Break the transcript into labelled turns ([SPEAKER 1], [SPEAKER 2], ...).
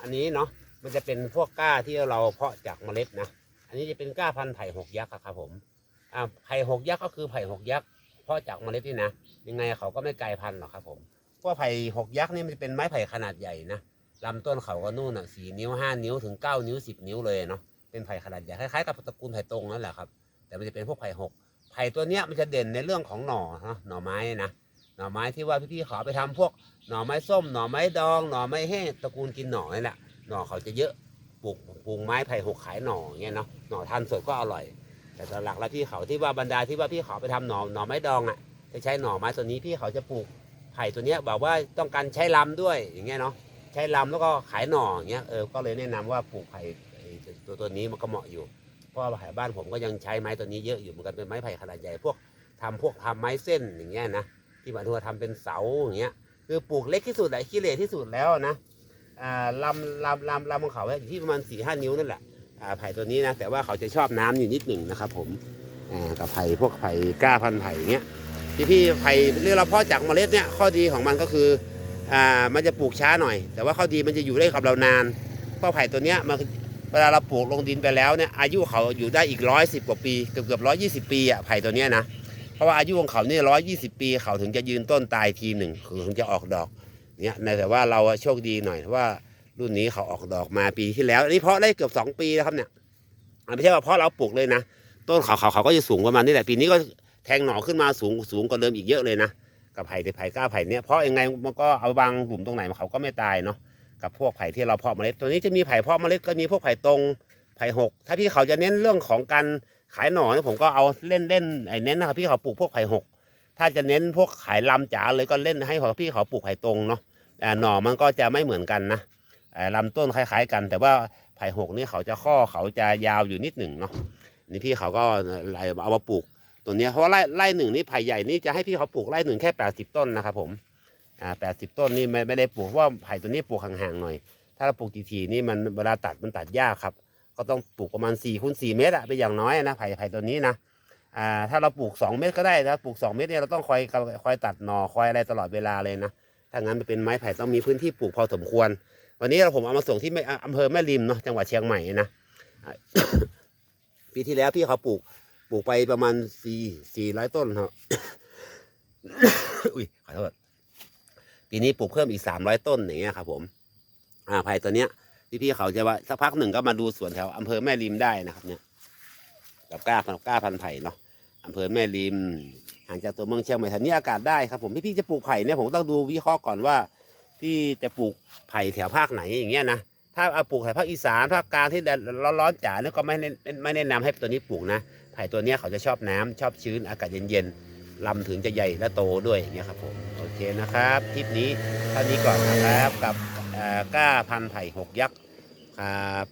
[SPEAKER 1] อันนี้เนาะมันจะเป็นพวกก้าที่เราเพาะจากเมล็ดนะอันนี้จะเป็นก้าพันธุ์ไผ่หกยักษ์ครับผมอ่าไผ่หกยักษ์ก็คือไผ่หกยักษ์เพาะจากเมล็ดนี่นะยังไงเขาก็ไม่ไกลพันธุ์หรอกครับผมเพราะไผ่หกยักษ์นี่มันจะเป็นไม้ไผ่ขนาดใหญ่นะลำต้นเขาก็นู่นอะสี่นิ้วห้านิ้วถึงเก้านิ้วสิบนิ้วเลยเนาะเป็นไผ่ขนาดใหญ่คล้ายๆกับตระกูลไผ่ตรงนั่นแหละครับ แต่มันจะเป็นพวกไผ่หกไผ่ตัวเนี้ยมันจะเด่นในเรื่องของหน่อนะหน่อไม้นะ หน่อไม้ที่ว่าพี่ๆเขาเอไปทำพวกหน่อไม้ส้มหน่อไม้ดองหน่อไม้แห้งตระกูลกินหน่อนี่แหละหน่อเขาจะเยอะปลูกปลูกไม้ไผ่หกขายหน่ออย่างเงี้ยเนาะหน่อทานสดก็อร่อย แต่ตอนหลักแล้วพี่เขาที่ว่าบรรดาที่ว่าพี่เขาไปทำหน่อหน่อไม้ดองอะจะใช้หน่อไม้ตัวนี้พี่เขาจะปลูกไผ่ตัวเนี้ยบอกว่าต้องการใช้ลำด้วยอย่างเงี้ยเนาะใช้ลำแล้วก็ขายหน่ออย่างเงี้ยเออก็เลยแนะนำว่าปลูกไผ่ตัวตัวนี้มันก็เหมาะอยู่เพราะว่าไผ่บ้านผมก็ยังใช้ไม้ตัวนี้เยอะอยู่เหมือนกันเป็นไม้ไผ่ขนาดใหญ่พวกทำพวกทำไม้เส้นอย่างเงี้ยนะ ที่มายถึงว่าทำเป็นเสาอย่างเงี้ยคือปลูกเล็กที่สุดแหละขี้เหร่ที่สุดแล้วนะอ่าลำลำลำลำของเขาอยู่ที่ประมาณสี่ห้านิ้วนั่นแหละอ่าไผ่ตัวนี้นะแต่ว่าเขาจะชอบน้ำอยู่นิดหนึ่งนะครับผมอ่ากับไผ่พวกไผ่ก้าพันไผ่เงี้ยที่พี่ไผ่เรียกเราพาะจากเมล็ดเนี่ยข้อดีของมันก็คืออ่ามันจะปลูกช้าหน่อย แต่ว่าข้อดีมันจะอยู่ได้กับเรานานเพราะไผ่ตัวเนี้ยมันเวลาเราปลูกลงดินไปแล้วเนี่ยอายุเขาอยู่ได้อีกร้อยสิบกว่าปีเกือบเกือบร้อยยี่สิบปีอะไผ่ตัวเนี้ยนะ เพราะว่าอายุของเขาเนี่ยร้อยยี่สิบปีเขาถึงจะยืนต้นตายทีหนึ่งคือถึงจะออกดอกเนี่ยแต่ว่าเราโชคดีหน่อยว่ารุ่นนี้เขาออกดอกมาปีที่แล้วอันนี้เพาะได้เกือบสองปีแล้วครับเนี่ยไม่ใช่ว่าเพาะเราปลูกเลยนะต้นเขาเขาเขาก็จะสูงประมาณนี้แหละปีนี้ก็แทงหน่อขึ้นมาสูงสูงกว่าเดิมอีกเยอะเลยนะกับไผ่แต่ไผ่ก้าไผ่เนี่ยเพราะยังไงมันก็เอาบางหลุมตรงไหนเขาก็ไม่ตายเนาะกับพวกไผ่ที่เราเพาะเมล็ดตัวนี้จะมีไผ่เพาะเมล็ดก็มีพวกไผ่ตรงไผ่หกถ้าพี่เขาจะเน้นเรื่องของการ ขายหน่อเนี่ยผมก็เอาเล่นเล่นไอ้เน้นนะครับพี่เขาปลูกพวกไผ่หก ถ้าจะเน้นพวกไขายลำจ๋าเลยก็เล่นให้ของพี่เขาปลูกไผ่ตรงเนาะอ่หน่อมันก็จะไม่เหมือนกันนะลำต้นคล้าย ๆ กัน แต่ว่าไผ่หกนี่เขาจะข้อเขาจะยาวอยู่นิดหนึ่งเนาะนี่พี่เขาก็เอามาปลูกตัวนี้เพราะไร่ไร่หนึ่งนี่ไผ่ใหญ่นี่จะให้พี่เขาปลูกไร่หนึ่งแค่แปดสิบต้นนะครับผมอ่าแปดสิบต้นนี่ไม่ไม่ได้ปลูกเพราะว่าไผ่ตัวนี้ปลูกห่างๆหน่อย ถ้าเราปลูกทีๆนี่มันเวลาตัดมันตัดยากครับ ก็ต้องปลูกประมาณ4ี่คูณสเมตรอะเป็นอย่างน้อยนะไผ่ไผ่ตัวนี้นะอ่าถ้าเราปลูก 2 เมตรก็ได้นะปลูก 2 เมตรเนี่ยเราต้องคอยคอยตัดหน่อคอยอะไรตลอดเวลาเลยนะถ้างั้นมันเป็นไม้ไผ่ต้องมีพื้นที่ปลูกพอสมควร วันนี้เราผมเอามาส่งที่อำเภอแม่ริมเนาะจังหวัดเชียงใหม่นะปีที่แล้วพี่เขาปลูกปลูกไปประมาณสี่สี่ร้อยต้นครับอุ้ยขอโทษปีนี้ปลูกเพิ่มอีกสามร้อยต้นอย่างเงี้ยครับผม อ่าไผ่ตัวเนี้ย พี่พี่เขาจะว่าสักพักหนึ่งก็มาดูสวนแถวอำเภอแม่ริมได้นะครับ เนี่ยกับกล้าพันกล้าพันไผ่เนาะอำเภอแม่ริมห่างจากตัวเมืองเชียงใหม่แถวนี้อากาศได้ครับผมพี่พี่จะปลูกไผ่เนี่ยผมต้องดูวิเคราะห์ก่อนว่าที่จะปลูกไผ่แถวภาคไหนอย่างเงี้ยนะถ้าเอาปลูกแถวภาคอีสานภาคกลางที่แดดร้อนๆจ๋าเนี่ยก็ไม่แนะไม่แนะนำให้ตัวนี้ปลูกนะไผ่ตัวเนี้ยเขาจะชอบน้ำชอบชื้นอากาศเย็นๆลำถึงจะใหญ่และโตด้วยอย่างเงี้ยครับผมโอเคนะครับคลิปนี้เท่านี้ก่อนนะครับกับ ก้าพันธ์ไผ่หกยักษ์ครับ